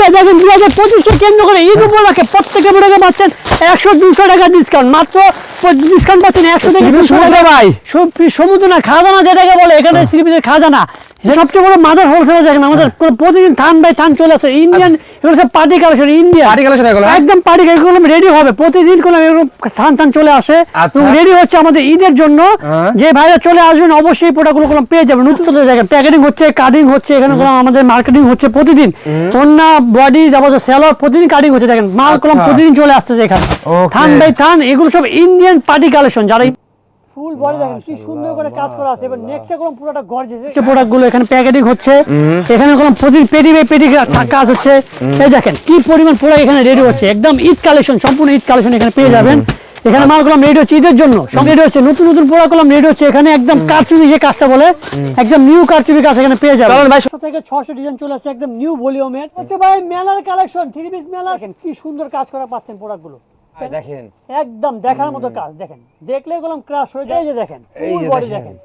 ভাই দেখেন দুই হাজার পঁচিশকে কেন্দ্র করে ঈদ উপলক্ষে প্রত্যেকে প্রোডাক্টে পাচ্ছেন একশো দুশো টাকা ডিসকাউন্ট মাত্র ডিসকাউন্ট পাচ্ছেন একশো থেকে দুশো টাকা। ভাই। সমুদ্র না খাজানা যেটাকে বলে এখানে খাজানা। সবচেয়ে বড় মাদার দেখেন আমাদের প্রতিদিন থান বাই থান চলে আসে। ইন্ডিয়ান এগুলো সব party collection India Party collection এগুলো, হ্যাঁ? একদম পার্টি রেডি হবে। প্রতিদিন কোনো থান থান চলে আসে। আচ্ছা। এবং রেডি হচ্ছে আমাদের ঈদের জন্য। হ্যাঁ। যে ভাইরা চলে আসবেন অবশ্যই প্রোডাক্টগুলো কোনো পেয়ে যাবেন। নতুন নতুন জায়গায় প্যাকেটিং হচ্ছে কাটিং হচ্ছে এখানে কোনো আমাদের মার্কেটিং হচ্ছে প্রতিদিন। কন্যা বডি তারপর সেলর প্রতিদিন কাটিং হচ্ছে। দেখেন মাল কলম আচ্ছা। প্রতিদিন চলে আসছে এখানে। থান বাই থান এগুলো সব ইন্ডিয়ান পার্টি কালেকশন যারা ফুল বডি দেখেন কি সুন্দর করে কাজ করা আছে। এবার নেকটা কোনো পুরোটা গর্জে হচ্ছে প্রোডাক্টগুলো এখানে প্যাকেটিং হচ্ছে এখানে কোনো প্রতি পেটি পেটি কাজ হচ্ছে। এই দেখেন কি পরিমাণ প্রোডাক্ট এখানে রেডি হচ্ছে। একদম ঈদ কালেকশন সম্পূর্ণ ঈদ কালেকশন এখানে পেয়ে যাবেন। এখানে মাল কলম রেডি হচ্ছে ঈদের জন্য। সঙ্গে রেডি হচ্ছে নতুন নতুন প্রোডাক্ট কলম রেডি হচ্ছে। এখানে একদম কারচুপি যে কাজটা বলে একদম নিউ কারচুপি কাজ এখানে পেয়ে ভাই। ছশো থেকে ছশো ডিজাইন চলে আসছে একদম নিউ ভলিউমের হচ্ছে ভাই মেলার কালেকশন থ্রি পিস মেলা। কি সুন্দর কাজ করা পাচ্ছেন প্রোডাক্টগুলো। ভাই, দেখেন। একদম দেখার মতো কাজ দেখেন। দেখলে গেলাম ক্রাশ হয়ে যায়। যে দেখেন। এই বডি দেখেন।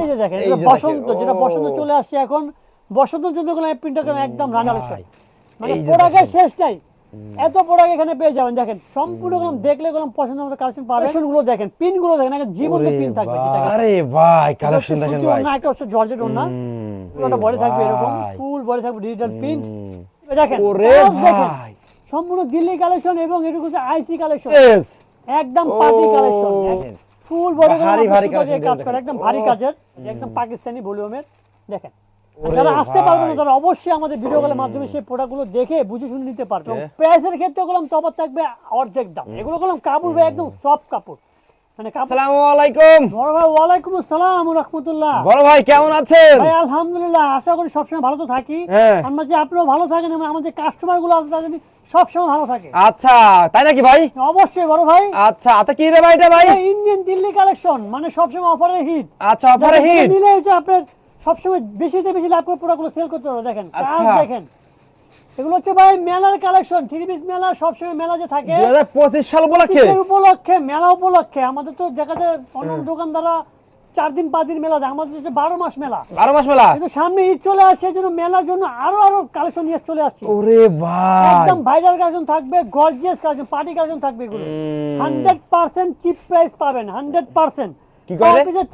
এই যে দেখেন এটা বসন্ত যেটা বসন্ত চলে আসছে এখন বসন্তের জন্য গেলাম প্রিন্টটা গেলাম একদম রানার ভাই, মানে দেখেন। শেষ নাই। এত প্রোডাক্ট এখানে পেয়ে যাবেন দেখেন। সম্পূর্ণ গেলাম দেখলে গেলাম পছন্দের মতো কালেকশন পাবেন। গুলো দেখেন পিনগুলো দেখেন একদম জীবন্ত পিন থাকবে আরে ভাই কালেকশন দেখেন ভাই। একটা হচ্ছে জর্জেট হুম, পুরোটা বডি থাকবে এরকম ফুল বডি থাকবে ডিজিটাল প্রিন্ট দেখেন ওরে ভাই। সম্পূর্ণ দিল্লি কালেকশন এবং এটুকু হচ্ছে আইসি কালেকশন! একদম ও। কালেকশন ফুল বডি ভারী ভারী কাজ করে একদম ভারী কাজের একদম পাকিস্তানি ভলিউমের দেখেন। যারা আসতে পারবে না তারা অবশ্যই আমাদের ভিডিওগুলোর মাধ্যমে সেই প্রোডাক্টগুলো দেখে বুঝে শুনে নিতে পারবে প্রাইসের ক্ষেত্রে গেলাম তফাৎ থাকবে অর্ধেক দাম। এগুলো গেলাম কাপড় ভাই একদম সফট কাপড়। মানে আসসালামু আলাইকুম। বড় ভাই ওয়ালাইকুম আসসালাম রহমতুল্লাহ। বড় ভাই কেমন আছেন? ভাই আলহামদুলিল্লাহ আশা করি সবসময় ভালো তো থাকি। হ্যাঁ। আমরা যে আপনারাও ভালো থাকেন এবং আমাদের কাস্টমারগুলো আছে যেন সবসময় ভালো থাকে। আচ্ছা তাই নাকি ভাই? অবশ্যই বড় ভাই। আচ্ছা আচ্ছা কি রে ভাই এটা ভাই? ইন্ডিয়ান দিল্লি কালেকশন মানে সবসময় অফারের হিট আচ্ছা অফারে হিট আপনার সবসময় বেশিতে বেশি লাভ করে প্রোডাক্টগুলো সেল করতে পারবে দেখেন আচ্ছা। দেখেন। এগুলো হচ্ছে ভাই মেলার কালেকশন থ্রি পিস মেলা সবসময় মেলা যে থাকে। দুই হাজার পঁচিশ সাল উপলক্ষে উপলক্ষে মেলা উপলক্ষে। আমাদের তো দেখা যায় অন্য দোকানদাররা চার দিন পাঁচ দিন মেলা আমাদের হচ্ছে বারো মাস মেলা। বারো মাস মেলা? কিন্তু সামনে ঈদ চলে আসছে জন্য মেলার জন্য আরও আরও কালেকশন নিয়ে চলে আসছে। ওরে ভাই। একদম ভাইরাল কালেকশন থাকবে গর্জিয়াস কালেকশন পার্টি কালেকশন থাকবে এগুলো। হান্ড্রেড পার্সেন্ট চিপ প্রাইস পাবেন হান্ড্রেড পার্সেন্ট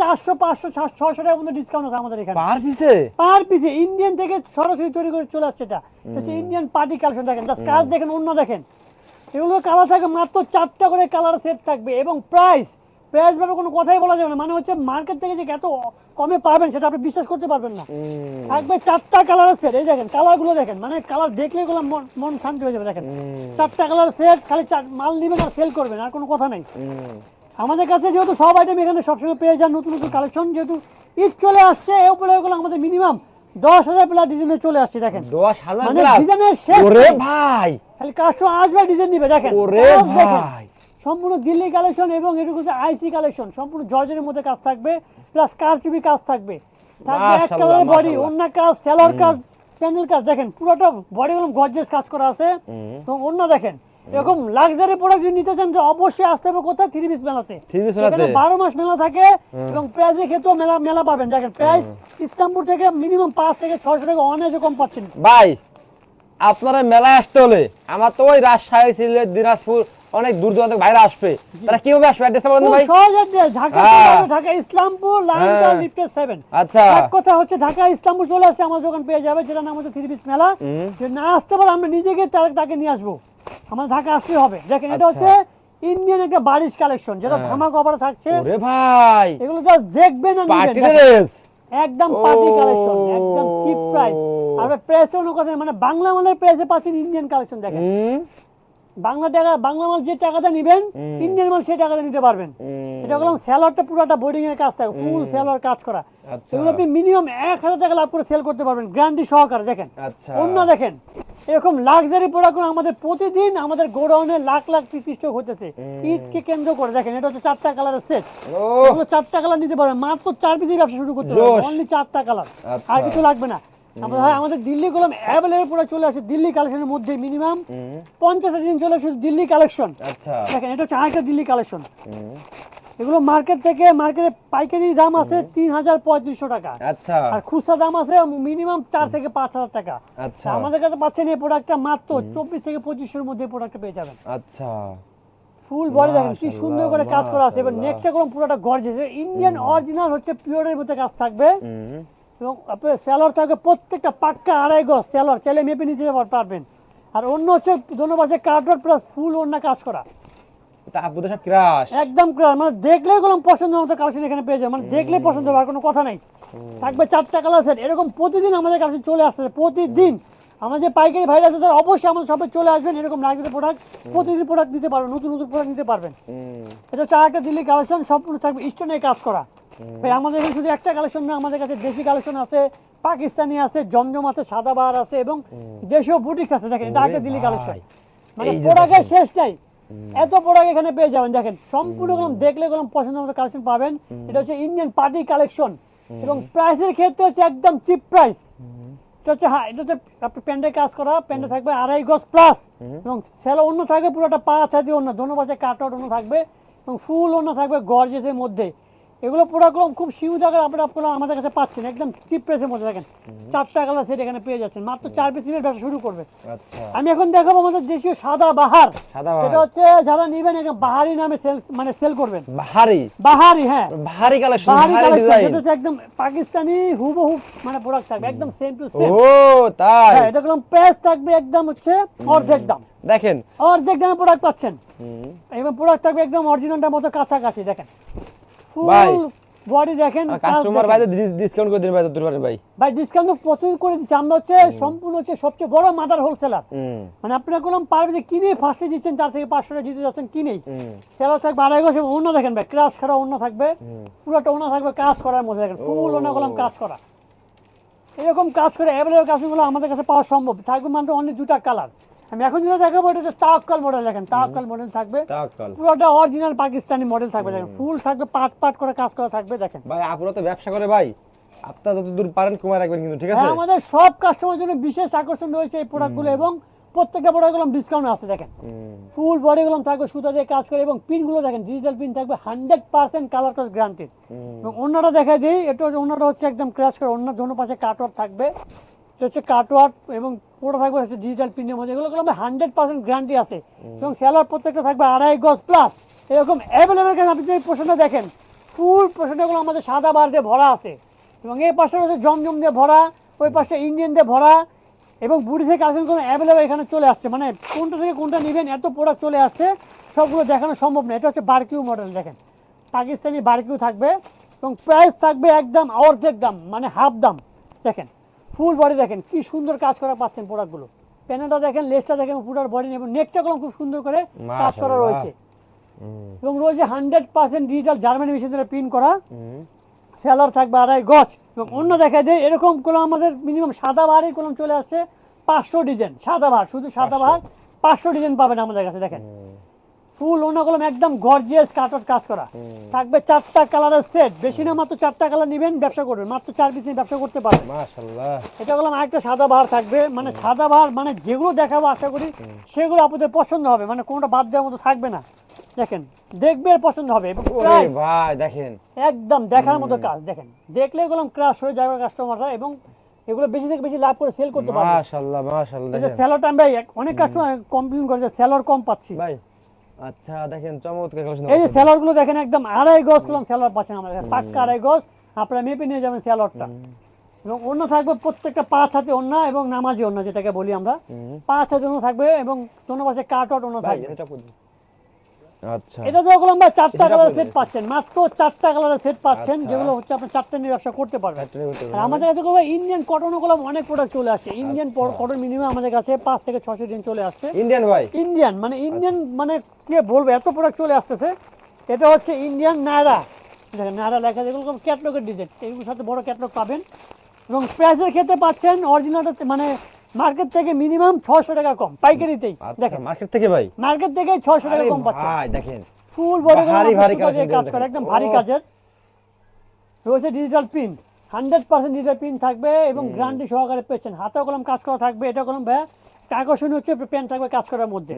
চারশো পাঁচশো ছশো টাকার মধ্যে ডিসকাউন্ট আছে আমাদের এখানে। পার পিসে পার পিসে ইন্ডিয়ান থেকে সরাসরি তৈরি করে চলে আসছে এটা। ইন্ডিয়ান পার্টি কালেকশন দেখেন কাজ দেখেন অন্য দেখেন। এগুলো কালার থাকে মাত্র চারটা করে কালার সেট থাকবে এবং প্রাইস প্রাইস ভাবে কোনো কথাই বলা যাবে না। মানে হচ্ছে মার্কেট থেকে যে এত কমে পাবেন সেটা আপনি বিশ্বাস করতে পারবেন না। থাকবে চারটা কালারের সেট এই দেখেন কালারগুলো দেখেন মানে কালার দেখলে এগুলো মন শান্তি হয়ে যাবে দেখেন। চারটা কালার সেট খালি মাল নেবেন আর সেল করবেন আর কোনো কথা নেই। আমাদের কাছে যেহেতু সব আইটেম এখানে সবসময় পেয়ে যান নতুন নতুন কালেকশন যেহেতু ঈদ চলে আসছে এই উপরে এগুলো আমাদের মিনিমাম দশ হাজার প্লাস ডিজাইনে চলে আসছে দেখেন। দশ হাজার ডিজাইনের শেষ ভাই! খালি কাস্টমার আসবে ডিজাইন নিবে দেখেন। ওরে দেখেন। ভাই! সম্পূর্ণ দিল্লি কালেকশন এবং এটুকু হচ্ছে আইসি কালেকশন সম্পূর্ণ জর্জের মধ্যে কাজ থাকবে প্লাস কারচুপি কাজ থাকবে। থাকবে এক বডি অন্য কাজ সেলার কাজ প্যানেল কাজ। দেখেন পুরোটা বডি গুলো গর্জেস কাজ করা আছে। এবং অন্য দেখেন এরকম লাক্সারি প্রোডাক্ট যদি নিতে চান অবশ্যই আসতে হবে কোথায়? থ্রি পিস মেলাতে। বারো মাস মেলা থাকে এবং প্রাইজের ক্ষেত্রেও মেলা মেলা পাবেন। দেখেন প্রাইস ইস্তাম্বুল থেকে মিনিমাম পাঁচ থেকে ছয়শো টাকা অনেক কম পাচ্ছেন। ভাই আপনারা মেলায় আসতে হলে আমার তো ওই রাজশাহী সিলেট দিনাজপুর অনেক দূর দূরান্ত থেকে বাইরে আসবে। তারা কীভাবে আসবে? অ্যাড্রেসটা বলেন ভাই। ঢাকা হ্যাঁ। ঢাকা ইসলামপুর লাইনটা হ্যাঁ। লিফটেড সেভেন আচ্ছা। এক কথা হচ্ছে ঢাকা ইসলামপুর চলে আসছে আমার দোকান পেয়ে যাবে যেটা নাম হচ্ছে থ্রি পিস মেলা যে না আসতে পারে আমরা নিজে গিয়ে তাকে নিয়ে আসব। আমার ঢাকা আসতে হবে। দেখেন এটা আচ্ছা। হচ্ছে ইন্ডিয়ান একটা বারিশ কালেকশন যেটা ধামাক অফারে থাকছে। ওরে ভাই। এগুলো জাস্ট দেখবেন আর নিবেন, একদম পার্টি কালেকশন একদম চিপ প্রাইস আর প্রেস কোনো কথা মানে বাংলা মালের প্রেসে পাচ্ছেন ইন্ডিয়ান কালেকশন দেখেন। বাংলা টাকা বাংলা মাল যে টাকাটা নিবেন ইন্ডিয়ান মাল সেই টাকাটা নিতে পারবেন। এটা বললাম সেলারটা পুরোটা বোর্ডিং এর কাজ থাকে ফুল সেলার কাজ করা। আচ্ছা। এগুলো আপনি মিনিমাম এক হাজার টাকা লাভ করে সেল করতে পারবেন। গ্যারান্টি সহকারে দেখেন। আচ্ছা। অন্য দেখেন এরকম লাক্সারি প্রোডাক্ট আমাদের প্রতিদিন আমাদের গোডাউনে লাখ লাখ পিস স্টক হতেছে ঈদকে কেন্দ্র করে দেখেন এটা হচ্ছে চারটা কালারের সেট ও এগুলো চারটা কালার নিতে পারবেন। মাত্র চার পিসের ব্যবসা শুরু করতে পারবেন। অনলি চারটা কালার আচ্ছা। আর কিছু লাগবে না। আমাদের আমাদের দিল্লি কলম অ্যাভেলেবল প্রোডাক্ট চলে আসে দিল্লি কালেকশনের মধ্যে মিনিমাম পঞ্চাশ দিন চলে আসে দিল্লি কালেকশন আচ্ছা। দেখেন এটা হচ্ছে আরেকটা দিল্লি কালেকশন এগুলো মার্কেট থেকে মার্কেটে পাইকারি দাম আছে তিন হাজার পঁয়ত্রিশশো টাকা। আচ্ছা। আর খুচরা দাম আছে মিনিমাম চার থেকে পাঁচ হাজার টাকা। আচ্ছা। আমাদের কাছে পাচ্ছেন এই প্রোডাক্টটা মাত্র চব্বিশ থেকে পঁচিশশোর মধ্যে প্রোডাক্টটা পেয়ে যাবেন। আচ্ছা। ফুল বডি দেখেন কি সুন্দর করে কাজ করা আছে। এবার। নেকটা কোনো পুরোটা গর্জেস ইন্ডিয়ান অরিজিনাল হচ্ছে পিওরের মধ্যে কাজ থাকবে। হুম। এবং আপনার স্যালোর থাকবে প্রত্যেকটা পাক্কা আড়াই গজ স্যালোর চাইলে মেপে নিতে পারবেন। আর অন্য হচ্ছে পাশে কার্ডবোর্ড প্লাস ফুল অন্য কাজ করা। তা সব ক্রাশ একদম clear, মানে দেখলেই গেলাম পছন্দ মতো কালেকশন এখানে পেয়ে যাবে মানে দেখলেই পছন্দ হবে আর কোনো কথা নাই। থাকবে চারটা কালার সেট এরকম প্রতিদিন আমাদের কাছে চলে আসছে প্রতিদিন। আমাদের পাইকারি ভাইরা আছে তারা অবশ্যই আমাদের সবাই চলে আসবেন এরকম লাক্সারি প্রোডাক্ট প্রতিদিন প্রোডাক্ট নিতে পারবেন নতুন নতুন প্রোডাক্ট নিতে পারবেন। এটা হচ্ছে দিল্লি কালেকশন সম্পূর্ণ থাকবে স্টোনে কাজ করা। ভাই আমাদের এখানে শুধু একটা কালেকশন না আমাদের কাছে দেশি কালেকশন আছে পাকিস্তানি আছে জমজম আছে সাদাবাহার আছে এবং দেশীয় বুটিক্স আছে দেখেন এটা একটা দিল্লি কালেকশন মানে প্রোডাক্টের শেষ নাই। এত প্রোডাক্ট এখানে পেয়ে যাবেন দেখেন সম্পূর্ণ গেলাম দেখলে গেলাম পছন্দ মতো কালেকশন পাবেন। এটা হচ্ছে ইন্ডিয়ান পার্টি কালেকশন এবং প্রাইসের ক্ষেত্রে হচ্ছে একদম চিপ প্রাইস এটা হচ্ছে হ্যাঁ এটা হচ্ছে আপনি প্যান্ডে কাজ করা প্যান্ডে থাকবে আড়াই গজ প্লাস এবং সেলো অন্য থাকবে পুরোটা পাঁচ হাতি অন্য দোনো পাশে কাট আউট অন্য থাকবে। এবং ফুল অন্য থাকবে গর্জেসের মধ্যে। এগুলো পুরোগুলো খুব সীমিত আকারে আপনারা আপনারা আমাদের কাছে পাচ্ছেন একদম চিপ প্রাইসের মধ্যে দেখেন। চারটা কালার সেট এখানে পেয়ে যাচ্ছেন মাত্র চার পিস নিয়ে ব্যবসা শুরু করবে। আচ্ছা। আমি এখন দেখাবো আমাদের দেশীয় সাদা বাহার। সেটা হচ্ছে যারা নিবেন একদম বাহারি নামে সেল মানে সেল করবেন। ভারী বাহারি হ্যাঁ। ভারী কালেকশন বাহারি ডিজাইন সেটা হচ্ছে একদম পাকিস্তানি হুবহু মানে প্রোডাক্ট থাকবে একদম সেম টু সেম ও তাই? হ্যাঁ এটা কোনো প্রাইস থাকবে একদম হচ্ছে অর্ধেক দাম। দেখেন। অর্ধেক দামে প্রোডাক্ট পাচ্ছেন। এবং প্রোডাক্ট থাকবে একদম অরিজিনালটার মতো কাছাকাছি দেখেন। ভাই, বডি দেখেন কাস্টমার ভাই ডিসকাউন্ট করে দিন ভাই দূর পারেন ভাই। ভাই ডিসকাউন্ট প্রচুর করে দিচ্ছি। আমরা হচ্ছে সম্পূর্ণ হচ্ছে সবচেয়ে বড় মাদার হোলসেলার মানে আপনারা কোনো পারবে যে কিনে ফার্স্টে দিচ্ছেন চার থেকে পাঁচশো টাকা দিতে যাচ্ছেন কিনেই। সেলার থাকবে আড়াই অন্য দেখেন ভাই ক্রাশ করা অন্য থাকবে। পুরোটা অন্য থাকবে কাজ করার মধ্যে দেখেন। ফুল অন্য কলম কাজ করা। এরকম কাজ করে অ্যাভেলেবল কাজগুলো আমাদের কাছে পাওয়া সম্ভব। থাকবে মাত্র অনেক দুটা কালার আমি এখন যেটা দেখাবো এটা হচ্ছে তাওয়াক্কাল মডেল দেখেন। তাওয়াক্কাল মডেল থাকবে। পুরোটা অরিজিনাল পাকিস্তানি মডেল থাকবে দেখেন। ফুল থাকবে পাট পাট করে কাজ করা থাকবে দেখেন। ভাই আপুরা তো ব্যবসা করে ভাই। আপনারা যত দূর পারেন কমায় রাখবেন কিন্তু ঠিক আছে? হ্যাঁ আমাদের সব কাস্টমার জন্য বিশেষ আকর্ষণ রয়েছে এই প্রোডাক্টগুলো এবং প্রত্যেকটা প্রোডাক্টগুলো ডিসকাউন্ট আছে দেখেন। ফুল বডিগুলো থাকবে সুতা দিয়ে কাজ করে এবং পিনগুলো দেখেন ডিজিটাল পিন থাকবে হান্ড্রেড পার্সেন্ট কালার কস গ্রান্টেড এবং অন্যটা দেখা দিই এটা হচ্ছে অন্যটা হচ্ছে একদম ক্র্যাশ করে অন্য দোনো পাশে কাটওয়ার্ক থাকবে। এটা হচ্ছে কাটওয়ার্ক এবং পুরো থাকবে হচ্ছে ডিজিটাল পিনের মধ্যে। এগুলো আমাদের হান্ড্রেড পার্সেন্ট গ্যারান্টি আছে। এবং সেলার প্রত্যেকটা থাকবে আড়াই গজ প্লাস এরকম অ্যাভেলেবেল কেন? আপনি যদি পোষণটা দেখেন ফুল পোষণটাগুলো আমাদের সাদা বার দিয়ে ভরা আছে। এবং এই পাশে হচ্ছে জমজম দিয়ে ভরা ওই পাশে ইঞ্জিন দিয়ে ভরা এবং বুড়ি থেকে আসেন কোনো অ্যাভেলেবেল এখানে চলে আসছে। মানে কোনটা থেকে কোনটা নেবেন এত প্রোডাক্ট চলে আসছে সবগুলো দেখানো সম্ভব না। এটা হচ্ছে বারকিউ মডেল দেখেন। পাকিস্তানি বারকিউ থাকবে এবং প্রাইস থাকবে একদম অর্ধেক দাম মানে হাফ দাম দেখেন। ফুল বডি দেখেন কি সুন্দর কাজ করা পাচ্ছেন প্রোডাক্টগুলো প্যানেলটা দেখেন লেসটা দেখেন পুরো বডি এবং নেকটা কলম খুব সুন্দর করে কাজ করা রয়েছে। এবং রয়েছে hundred percent digital Germany machine দ্বারা প্রিন্ট করা। সেলার থাকবে আড়াই গছ এবং অন্য দেখা যায় এরকম কলম আমাদের মিনিমাম সাদা বাহারের কলম চলে আসছে পাঁচশো ডিজাইন সাদা বাহার শুধু সাদা বাহার পাঁচশো ডিজাইন পাবেন আমাদের কাছে দেখেন। ফুল কলম একদম গর্জিয়াস কাটত কাজ করা। থাকবে চারটা কালারের সেট বেশি না মাত্র চারটা কালার নেবেন ব্যবসা করবেন। মাত্র চার পিস নিয়ে ব্যবসা করতে পারবেন। মাশাআল্লাহ। এটা বললাম আরেকটা সাদা বাহার থাকবে। মানে সাদা বাহার মানে যেগুলো দেখাবো আশা করি সেগুলো আপনাদের পছন্দ হবে। মানে কোনোটা বাদ দেওয়ার মতো থাকবে না। দেখেন দেখবে পছন্দ হবে। ওরে ভাই দেখেন। একদম দেখার মতো কাজ। দেখেন দেখলে এগুলো ক্রাশ হয়ে যাবে কাস্টমাররা এবং এগুলো বেশি থেকে বেশি লাভ করে সেল করতে পারবে। মাশাআল্লাহ মাশাআল্লাহ যে টাইম ভাই অনেক কাস্টমার কমপ্লেন করে যে সেলর কম পাচ্ছি। ভাই আচ্ছা দেখেন চমৎকার কালেকশন এই যে সেলারগুলো দেখেন একদম আড়াই গজ কলম সেলার পাচ্ছেন আমাদের কাছে। পাক্কা আড়াই গজ আপনারা মেপে নিয়ে যাবেন সেলারটা। এবং অন্য থাকবে প্রত্যেকটা পাঁচ হাতে অন্য এবং নামাজি অন্য যেটাকে বলি আমরা। পাঁচ হাতে অন্য থাকবে এবং কোনো পাশে কাট আউট অন্য থাকবে। আচ্ছা। এটা তো ওগুলো আমরা চারটা এটা সেট পাচ্ছেন মাত্র চারটা কালারের সেট পাচ্ছেন আচ্ছা। যেগুলো হচ্ছে আপনি চারটা নিয়ে ব্যবসা করতে পারবেন। আর আমাদের কাছে কোনো ইন্ডিয়ান কটনগুলো অনেক প্রোডাক্ট চলে আসছে ইন্ডিয়ান আচ্ছা। কটন মিনিমাম আমাদের কাছে পাঁচ থেকে ছশো দিন চলে আসছে। ইন্ডিয়ান ভাই? ইন্ডিয়ান মানে ইন্ডিয়ান আচ্ছা। মানে কে বলব এত প্রোডাক্ট চলে আসতেছে। এটা হচ্ছে ইন্ডিয়ান নায়রা দেখেন নায়রা লেখা আছে, এগুলো ক্যাটলগের ডিজাইন এগুলোর সাথে বড় ক্যাটলগ পাবেন। এবং প্রাইসের ক্ষেত্রে পাচ্ছেন অরিজিনালটা মানে মার্কেট থেকে মিনিমাম ছশো টাকা কম পাইকারিতেই। আচ্ছা দেখেন। মার্কেট থেকে ভাই? মার্কেট থেকে ছশো টাকা কম পাচ্ছেন। ভাই দেখেন। ফুল বডি ভারী ভারী কাজ করে একদম ভারী কাজের। রয়েছে digital print hundred percent digital print থাকবে এবং গ্যারান্টি সহকারে পেয়েছেন। হাতেও কলম কাজ করা থাকবে এটা কলম ভাই আকর্ষণীয় হচ্ছে পেন থাকবে কাজ করার মধ্যে।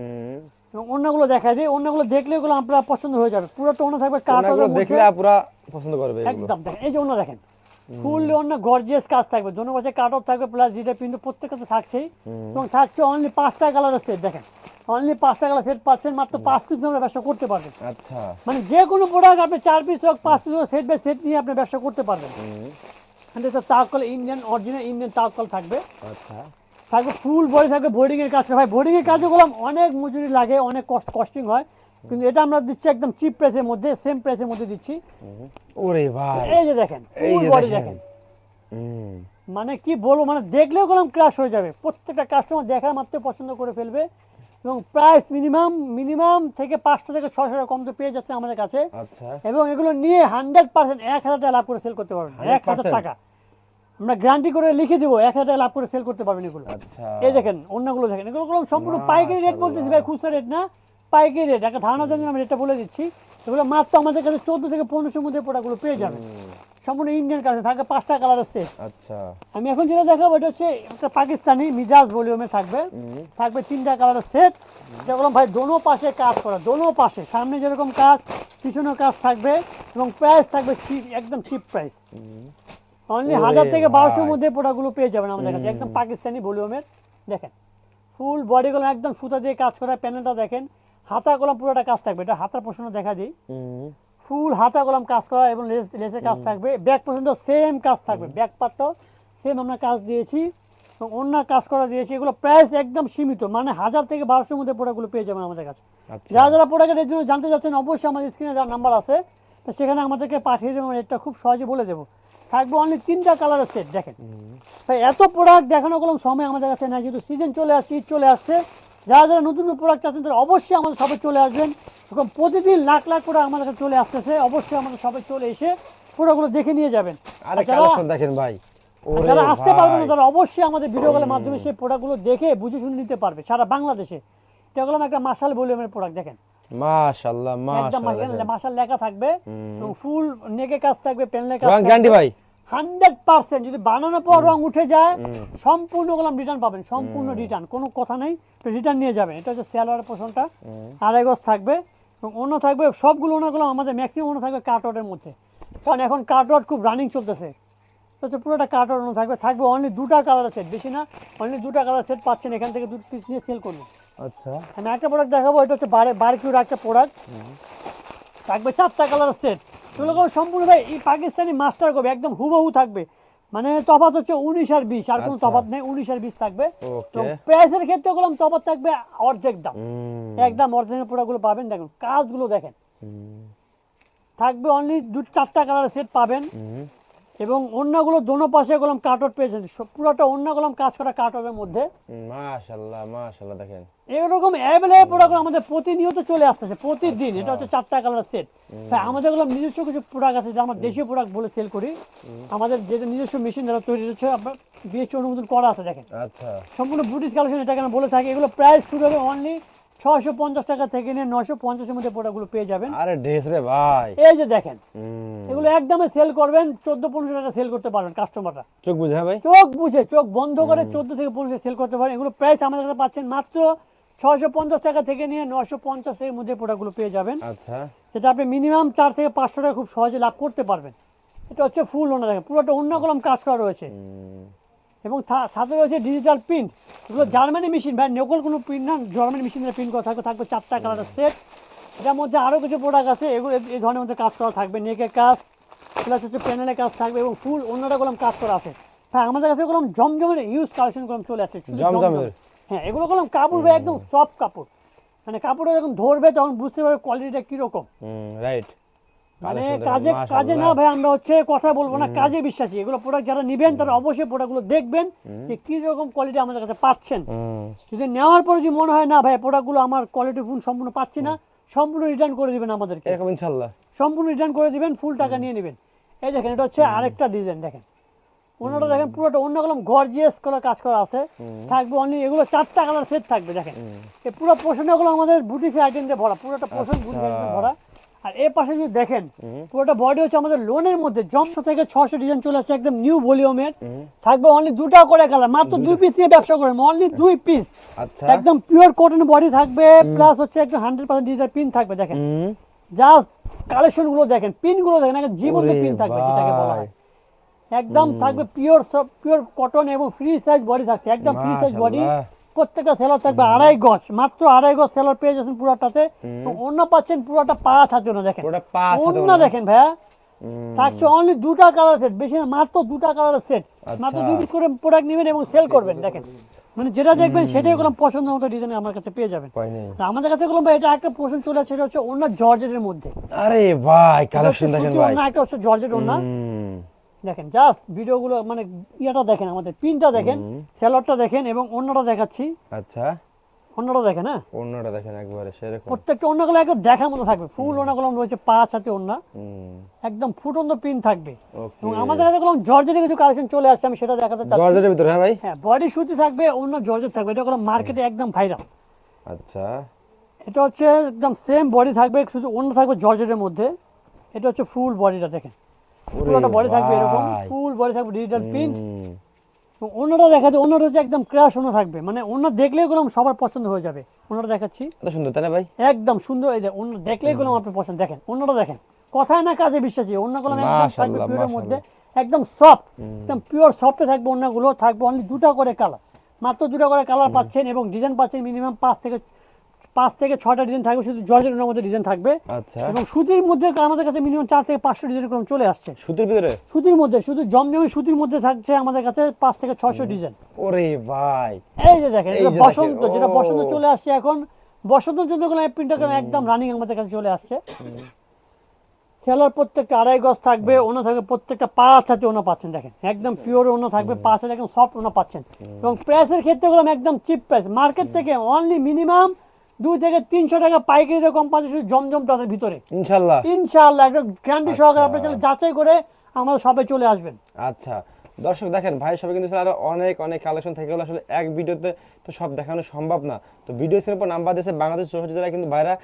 এবং অন্যগুলো দেখা দিই। অন্যগুলো দেখলে এগুলো আপনার পছন্দ হয়ে যাবে। পুরো অন্য থাকবে মধ্যে। দেখলে আপুরা পছন্দ করবে একদম দেখেন। এই যে অন্য দেখেন। ফুল অন্য গর্জিয়াস কাজ থাকবে দোনো পাশে কাট অফ থাকবে প্লাস কিন্তু প্রত্যেকটা থাকছেই। এবং থাকছে অনলি পাঁচটা কালারের সেট দেখেন। অনলি পাঁচটা কালার সেট পাচ্ছেন মাত্র পাঁচ পিস আমরা ব্যবসা করতে পারবেন আচ্ছা। মানে যে কোনো প্রোডাক্ট আপনি চার পিস হোক পাঁচ পিস হোক সেট বাই সেট নিয়ে আপনি ব্যবসা করতে পারবেন। তাওকল ইন্ডিয়ান অরিজিনাল ইন্ডিয়ান তাওকল থাকবে। আচ্ছা। থাকবে ফুল বডি থাকবে বোর্ডিং এর কাজ। ভাই বোর্ডিং এর করলাম অনেক মজুরি লাগে অনেক কষ্ট কস্টিং হয়। কিন্তু এটা আমরা দিচ্ছি একদম চিপ প্রাইসের মধ্যে সেম প্রাইসের মধ্যে দিচ্ছি। ওরে ভাই। এই যে দেখেন এই যে দেখেন। মানে কি বলব মানে দেখলেও গেলাম ক্রাশ হয়ে যাবে। প্রত্যেকটা কাস্টমার দেখার মাত্র পছন্দ করে ফেলবে। এবং প্রাইস মিনিমাম মিনিমাম থেকে পাঁচশো থেকে ছশো টাকা কম তো পেয়ে যাচ্ছে আমাদের কাছে। আচ্ছা। এবং এগুলো নিয়ে হান্ড্রেড পার্সেন্ট এক হাজার টাকা লাভ করে সেল করতে পারবেন। এক হাজার টাকা। আমরা গ্যারান্টি করে লিখে দিব এক হাজার টাকা লাভ করে সেল করতে পারবেন এগুলো। আচ্ছা। এই দেখেন অন্যগুলো দেখেন। এগুলো সম্পূর্ণ পাইকারি রেট বলতেছি ভাই খুচরা রেট না। পাইকারি রেট একটা ধারণার জন্য আমি রেটটা বলে দিচ্ছি। এগুলো মাত্র আমাদের কাছে চোদ্দ থেকে পনেরোশোর মধ্যে প্রোডাক্টগুলো পেয়ে যাবেন। সম্পূর্ণ ইন্ডিয়ান কালার থাকে পাঁচটা কালার আছে আচ্ছা। আমি এখন যেটা দেখাবো এটা হচ্ছে একটা পাকিস্তানি মিজাজ ভলিউমে থাকবে। থাকবে তিনটা কালারের সেট যেগুলো ভাই দোনো পাশে কাজ করা দোনো পাশে সামনে যেরকম কাজ পিছনেও কাজ থাকবে এবং প্রাইস থাকবে একদম চিপ প্রাইস অনলি হাজার থেকে বারোশোর। মধ্যে প্রোডাক্টগুলো পেয়ে যাবেন আমাদের কাছে একদম পাকিস্তানি ভলিউমের দেখেন ফুল বডিগুলো একদম সুতা দিয়ে কাজ করা প্যানেলটা দেখেন। হাতা কলম পুরোটা কাজ থাকবে। এটা হাতার প্রশ্ন দেখা দিই। ফুল হাতা কলম কাজ করা এবং লেসের কাজ থাকবে। ব্যাক পর্যন্ত সেম কাজ থাকবে। ব্যাক পার্টটাও সেম আমরা কাজ দিয়েছি এবং অন্য কাজ করা দিয়েছি। এগুলো প্রাইস একদম সীমিত। মানে হাজার থেকে বারোশোর মধ্যে প্রোডাক্টগুলো পেয়ে যাবেন আমাদের কাছে। আচ্ছা। যারা যারা প্রোডাক্টের জন্য জানতে চাচ্ছেন অবশ্যই আমাদের স্ক্রিনে যার নাম্বার আছে। তো সেখানে আমাদেরকে পাঠিয়ে দেবো রেটটা খুব সহজে বলে দেবো। থাকবে অনলি তিনটা কালারের সেট দেখেন। এত প্রোডাক্ট দেখানো কোনো সময় আমাদের কাছে নাই। যেহেতু সিজন চলে আসছে ঈদ চলে আসছে। যারা যারা নতুন প্রোডাক্ট চাচ্ছেন তারা অবশ্যই আমাদের সবাই চলে আসবেন। এখন প্রতিদিন লাখ লাখ করে আমাদের কাছে চলে আসতেছে। অবশ্যই আমাদের সবাই চলে এসে প্রোডাক্টগুলো দেখে নিয়ে যাবেন। আরে কালেকশন দেখেন ভাই। যারা আসতে পারবে না তারা অবশ্যই আমাদের ভিডিও কলের মাধ্যমে সেই প্রোডাক্টগুলো দেখে বুঝে শুনে নিতে পারবে সারা বাংলাদেশে। এটা হলো একটা মাসাল ভলিউমের প্রোডাক্ট দেখেন। মাশাআল্লাহ মাশাআল্লাহ। মাসাল লেখা থাকবে এবং ফুল নেকে কাজ থাকবে পেনলে কাজ গ্যারান্টি ভাই। হান্ড্রেড পার্সেন্ট যদি বানানোর পর রং উঠে যায় সম্পূর্ণ গলাম রিটার্ন পাবেন সম্পূর্ণ রিটার্ন কোনো কথা নেই রিটার্ন নিয়ে যাবেন। এটা হচ্ছে স্যালোয়ার পোষণটা। আড়াই গজ থাকবে এবং অন্য থাকবে সবগুলো অন্যগুলো আমাদের ম্যাক্সিমাম অন্য থাকবে কাটওয়ার্ডের মধ্যে। কারণ এখন কাটওয়ার্ড খুব রানিং চলতেছে। তো পুরোটা কাটওয়ার্ড অন্য থাকবে থাকবে অনলি দুটা কালার সেট বেশি না অনলি দুটা কালার সেট পাচ্ছেন এখান থেকে দু পিস নিয়ে সেল করবেন আচ্ছা। আমি একটা প্রোডাক্ট দেখাবো এটা হচ্ছে বারে বারকিউর একটা প্রোডাক্ট থাকবে চারটা কালার সেট এগুলো সম্পূর্ণ ভাই এই পাকিস্তানি মাস্টার কপি একদম হুবহু থাকবে। মানে তফাত হচ্ছে উনিশ আর বিশ আর কোন তফাত নেই উনিশ আর বিশ থাকবে। তো প্রাইসের ক্ষেত্রে বললাম তফাত থাকবে অর্ধেক দাম। একদম অর্ধেক প্রোডাক্টগুলো পাবেন দেখুন কাজগুলো দেখেন। থাকবে অনলি দু চারটা কালার সেট পাবেন এবং অন্যগুলো দোনো পাশে গেলাম কাটওয়ার্ড পেয়েছেন। পুরোটা অন্য গেলাম কাজ করা কাটওয়ার্ডের মধ্যে। মাশাআল্লাহ মাশাআল্লাহ দেখেন। এরকম অ্যাভেলেবল প্রোডাক্ট আমাদের প্রতিনিয়ত চলে আসতেছে প্রতিদিন। এটা হচ্ছে চারটা কালার সেট তাই আমাদেরগুলো নিজস্ব কিছু প্রোডাক্ট আছে যে আমরা দেশীয় প্রোডাক্ট বলে সেল করি। আমাদের যেটা নিজস্ব মেশিন দ্বারা তৈরি হচ্ছে আপনার বিএসটি অনুমোদন করা আছে দেখেন। আচ্ছা। সম্পূর্ণ বুটিক কালেকশন এটা কেন বলে থাকি। এগুলো প্রাইস শুরু হবে অনলি ছশো পঞ্চাশ টাকা থেকে নিয়ে নশো পঞ্চাশের মধ্যে প্রোডাক্টগুলো পেয়ে যাবেন। আরে ড্রেস রে ভাই। এই যে দেখেন এগুলো একদমে সেল করবেন চোদ্দ পনেরোশো টাকা সেল করতে পারবেন কাস্টমাররা চোখ বুঝে ভাই চোখ বুঝে চোখ বন্ধ করে চোদ্দ থেকে পনেরো সেল করতে পারেন। এগুলো প্রাইস আমাদের কাছে পাচ্ছেন মাত্র ছয়শো পঞ্চাশ টাকা থেকে নিয়ে নশো পঞ্চাশের মধ্যে প্রোডাক্টগুলো পেয়ে যাবেন। আচ্ছা। যেটা আপনি মিনিমাম চার থেকে পাঁচশো টাকা খুব সহজে লাভ করতে পারবেন। এটা হচ্ছে ফুল ওনা দেখেন পুরোটা অন্য কলম কাজ করা রয়েছে। এবং সাথে রয়েছে ডিজিটাল প্রিন্ট এগুলো জার্মানি মেশিন ভাই নকল কোনো প্রিন্ট না জার্মানি মেশিনের প্রিন্ট করা থাকবে থাকবে চারটা কালারের সেট এটার মধ্যে আরও কিছু প্রোডাক্ট আছে এগুলো এই- ধরনের মধ্যে কাজ করা থাকবে নেকের কাজ প্লাস হচ্ছে প্যানেলের কাজ থাকবে এবং ফুল অন্যটা কলম কাজ করা আছে। হ্যাঁ আমাদের কাছে কলম জমজমের ইউজ কালেকশন কলম চলে আসছে? হ্যাঁ এগুলো কলম কাপড় ভাই একদম সফট কাপড়। মানে কাপড়ে যখন ধরবে তখন বুঝতে পারবে কোয়ালিটিটা কীরকম। রাইট মানে কাজে কাজে না ভাই আমরা হচ্ছে কথা বলব না কাজে বিশ্বাসী। এগুলো প্রোডাক্ট যারা নেবেন তারা অবশ্যই প্রোডাক্টগুলো দেখবেন যে কি রকম কোয়ালিটি আমাদের কাছে পাচ্ছেন। যদি নেওয়ার পরে যদি মনে হয় না ভাই প্রোডাক্টগুলো আমার কোয়ালিটি ফুল সম্পূর্ণ পাচ্ছি না সম্পূর্ণ রিটার্ন করে দিবেন আমাদেরকে। এরকম ইনশাআল্লাহ। সম্পূর্ণ রিটার্ন করে দিবেন ফুল টাকা নিয়ে নেবেন। এই দেখেন এটা হচ্ছে আরেকটা ডিজাইন দেখেন। অন্যটা দেখেন পুরোটা অন্য কলম গর্জিয়াস করে কাজ করা আছে। থাকবে অনলি এগুলো চারটা কালার সেট থাকবে দেখেন। এই পুরো পোষণগুলো আমাদের বুটিক্স আইটেম দিয়ে ভরা পুরোটা পোষণ বুটিক আইটেম ভরা। আর এর পাশে যদি দেখেন পুরোটা বডি হচ্ছে আমাদের লোনের মধ্যে। জমশো থেকে ছশো ডিজাইন চলে আসছে একদম নিউ ভলিউমের থাকবে অনলি দুটা করে কালার মাত্র দুই পিস নিয়ে ব্যবসা করেন অনলি দুই পিস আচ্ছা। একদম পিওর কটন বডি থাকবে প্লাস হচ্ছে একদম হান্ড্রেড পার্সেন্ট ডিজিটাল পিন থাকবে দেখেন। জাস্ট কালেকশনগুলো দেখেন পিনগুলো দেখেন একদম জীবন্ত পিন থাকবে যেটাকে বলা হয়। একদম থাকবে পিওর সব পিওর কটন এবং ফ্রি সাইজ বডি থাকছে একদম ফ্রি সাইজ বডি। প্রত্যেকটা সেলার থাকবে আড়াই গজ মাত্র আড়াই গজ সেলার পেয়ে যাচ্ছেন পুরোটাতে। এবং অন্য পাচ্ছেন পুরোটা পাঁচ হাতে অন্য দেখেন। অন্য। দেখেন ভাইয়া। থাকছে অনলি দুটা কালার সেট বেশি না মাত্র দুটা কালারের সেট মাত্র আচ্ছা। দুই পিস করে প্রোডাক্ট নেবেন এবং সেল করবেন দেখেন। মানে যেটা দেখবেন সেটাই কোনো পছন্দ মতো ডিজাইন আমার কাছে পেয়ে যাবেন। আমাদের কাছে কোনো এটা একটা পছন্দ চলে আসে সেটা হচ্ছে অন্য জর্জেটের মধ্যে। আরে ভাই কালেকশন দেখেন ভাই। একটা হচ্ছে জর্জেট হুম। দেখেন জাস্ট ভিডিওগুলো মানে ইয়েটা দেখেন আমাদের পিনটা দেখেন সেলরটা দেখেন এবং অন্যটা দেখাচ্ছি। আচ্ছা। অন্যটা দেখেন হ্যাঁ? অন্যটা দেখেন একবারে সেরকম। প্রত্যেকটা অন্যগুলো একদম দেখার মতো থাকবে। ফুল ওনাগুলো রয়েছে পাঁচ হাতে হুম। একদম ফুটন্ত পিন থাকবে। এবং আমাদের কাছে কোনো জর্জেটের কিছু কালেকশন চলে আসছে আমি সেটা দেখাতে চাচ্ছি। জর্জেটের ভিতরে হ্যাঁ ভাই? হ্যাঁ বডি সুতি থাকবে অন্য জর্জেট থাকবে। এটা কোনো মার্কেটে একদম ভাইরাল আচ্ছা। এটা হচ্ছে একদম সেম বডি থাকবে শুধু অন্য থাকবে জর্জেটের মধ্যে। এটা হচ্ছে ফুল বডিটা দেখেন। পুরোটা বডি থাকবে এরকম ফুল বডি থাকবে ডিজিটাল প্রিন্ট অন্যটা দেখাতে হচ্ছে একদম অন্য থাকবে। মানে অন্য দেখলেই গুলো সবার পছন্দ হয়ে যাবে। অন্যটা দেখাচ্ছি। এত সুন্দর তাই না ভাই? একদম সুন্দর এই যে দেখলেই গুলো আপনার পছন্দ। দেখেন অন্যটা দেখেন। কথায় না কাজে বিশ্বাসী অন্যগুলো একদম থাকবে পিওরের মধ্যে একদম সফট একদম পিওর সফটে থাকবে অন্যগুলো থাকবে অনলি দুটা করে কালার মাত্র দুটা করে কালার পাচ্ছেন এবং ডিজাইন পাচ্ছেন মিনিমাম পাঁচ থেকে পাঁচ থেকে ছটা ডিজাইন থাকবে শুধু জর্জের মধ্যে ডিজাইন থাকবে। আচ্ছা। এবং সুতির মধ্যে আমাদের কাছে মিনিমাম চার থেকে পাঁচশো ডিজাইন করে চলে আসছে। সুতির ভিতরে? সুতির মধ্যে শুধু জমজমি সুতির মধ্যে থাকছে আমাদের কাছে পাঁচ থেকে ছশো ডিজাইন ওরে ভাই। এই যে দেখেন এটা বসন্ত যেটা বসন্ত চলে আসছে এখন। বসন্তের জন্য কোনো প্রিন্টটা একদম রানিং আমাদের কাছে চলে আসছে। সেলার প্রত্যেকটা আড়াই গজ থাকবে ওনা থাকবে প্রত্যেকটা পাঁচ হাতে ওনা পাচ্ছেন দেখেন। একদম পিওর ওনা থাকবে পাঁচ হাতে একদম সফট ওনা পাচ্ছেন। এবং প্রাইসের ক্ষেত্রে একদম চিপ প্রাইস মার্কেট থেকে অনলি মিনিমাম দুই থেকে তিনশো টাকা পাইকারিতে কম পাচ্ছে শুধু জমজম তাদের ভিতরে। ইনশাল্লাহ। ইনশাআল্লাহ একদম গ্যারান্টি সহকারে আচ্ছা। আপনি চাইলে যাচাই করে আমাদের সবে চলে আসবেন। আচ্ছা। দর্শক দেখেন ভাই সবাই কিন্তু আরও অনেক অনেক কালেকশন থেকে গেলো। আসলে এক ভিডিওতে তো সব দেখানো সম্ভব না। তো ভিডিও স্ক্রিনের উপর নাম্বার দিয়েছে বাংলাদেশ চৌষট্টি জেলায় কিন্তু ভাইরা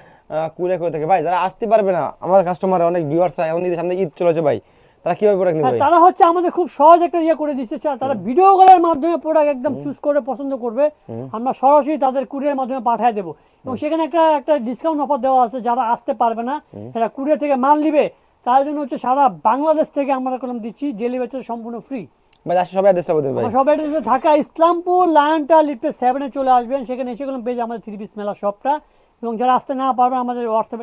কুড়ে করে থাকে। ভাই যারা আসতে পারবে না আমার কাস্টমার অনেক ভিউয়ার্স এমন সামনে ঈদ চলেছে ভাই। তারা কীভাবে প্রোডাক্ট নেবে হ্যাঁ, তারা হচ্ছে আমাদের খুব সহজ একটা ইয়ে করে দিচ্ছে স্যার। তারা ভিডিও কলের মাধ্যমে প্রোডাক্ট একদম চুজ করে পছন্দ করবে। আমরা সরাসরি তাদের কুরিয়ার মাধ্যমে পাঠিয়ে দেবো। এবং সেখানে একটা একটা ডিসকাউন্ট অফার দেওয়া আছে যারা আসতে পারবে না তারা কুরিয়ার থেকে মাল নিবে তার জন্য হচ্ছে সারা বাংলাদেশ থেকে আমরা কলম দিচ্ছি ডেলিভারি সম্পূর্ণ ফ্রি ভাই আসলে সবাই অ্যাড্রেসটা বলতে ভাই সবাই ঢাকা ইসলামপুর লায়নটা লিফটে সেভেনে চলে আসবেন। সেখানে এসে কলম পেয়ে আমাদের থ্রি পিস মেলা শপটা এবং যারা আসতে না পারবে আমাদের হোয়াটসঅ্যাপে